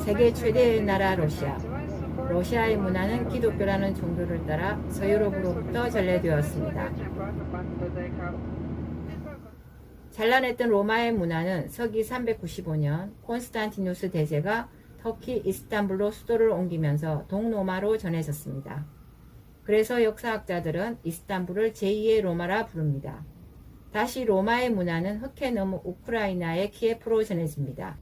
세계 최대의 나라 러시아. 러시아의 문화는 기독교라는 종교를 따라 서유럽으로부터 전래되었습니다. 찬란했던 로마의 문화는 서기 395년 콘스탄티누스 대제가 터키 이스탄불로 수도를 옮기면서 동로마로 전해졌습니다. 그래서 역사학자들은 이스탄불을 제2의 로마라 부릅니다. 다시 로마의 문화는 흑해 넘어 우크라이나의 키예프로 전해집니다.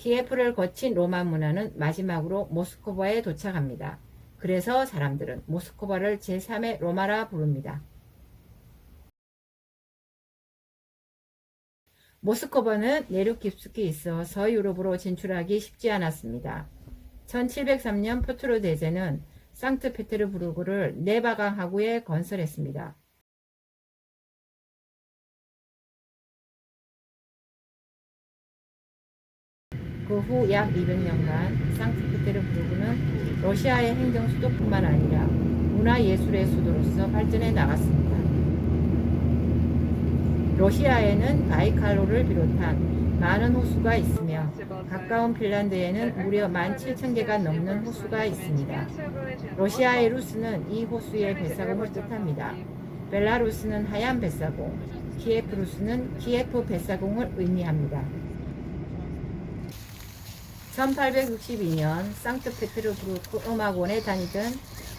키예프를 거친 로마 문화는 마지막으로 모스크바에 도착합니다. 그래서 사람들은 모스크바를 제3의 로마라 부릅니다. 모스크바는 내륙 깊숙이 있어 서유럽으로 진출하기 쉽지 않았습니다. 1703년 포트로 대제는 상트페테르부르크를 네바강 하구에 건설했습니다. 그 후 약 200년간 상트페테르 부르크는 러시아의 행정 수도뿐만 아니라 문화 예술의 수도로서 발전해 나갔습니다. 러시아에는 바이칼로를 비롯한 많은 호수가 있으며 가까운 핀란드에는 무려 17,000개가 넘는 호수가 있습니다. 러시아의 루스는 이 호수의 뱃사공을 뜻합니다. 벨라루스는 하얀 뱃사공, 키예프루스는 키예프 뱃사공을 의미합니다. 1862년 상트페테르부르크 음악원에 다니던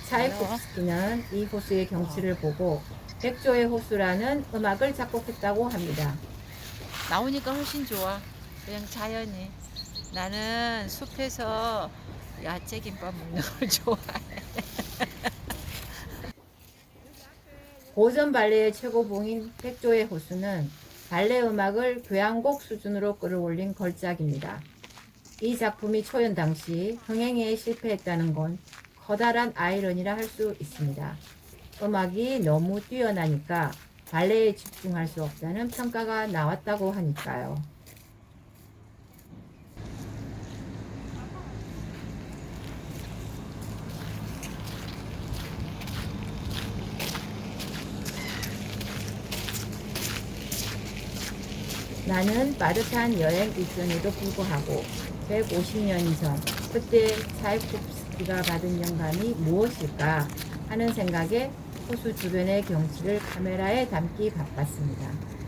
차이콥스키는 이 호수의 경치를 보고 백조의 호수라는 음악을 작곡했다고 합니다. 나오니까 훨씬 좋아. 그냥 자연이. 나는 숲에서 야채 김밥 먹는 걸 좋아해. 고전 발레의 최고봉인 백조의 호수는 발레 음악을 교향곡 수준으로 끌어올린 걸작입니다. 이 작품이 초연 당시 흥행에 실패했다는 건 커다란 아이러니라 할 수 있습니다. 음악이 너무 뛰어나니까 발레에 집중할 수 없다는 평가가 나왔다고 하니까요. 나는 빠듯한 여행 일정에도 불구하고 150년 전 그때 차이콥스키가 받은 영감이 무엇일까 하는 생각에 호수 주변의 경치를 카메라에 담기 바빴습니다.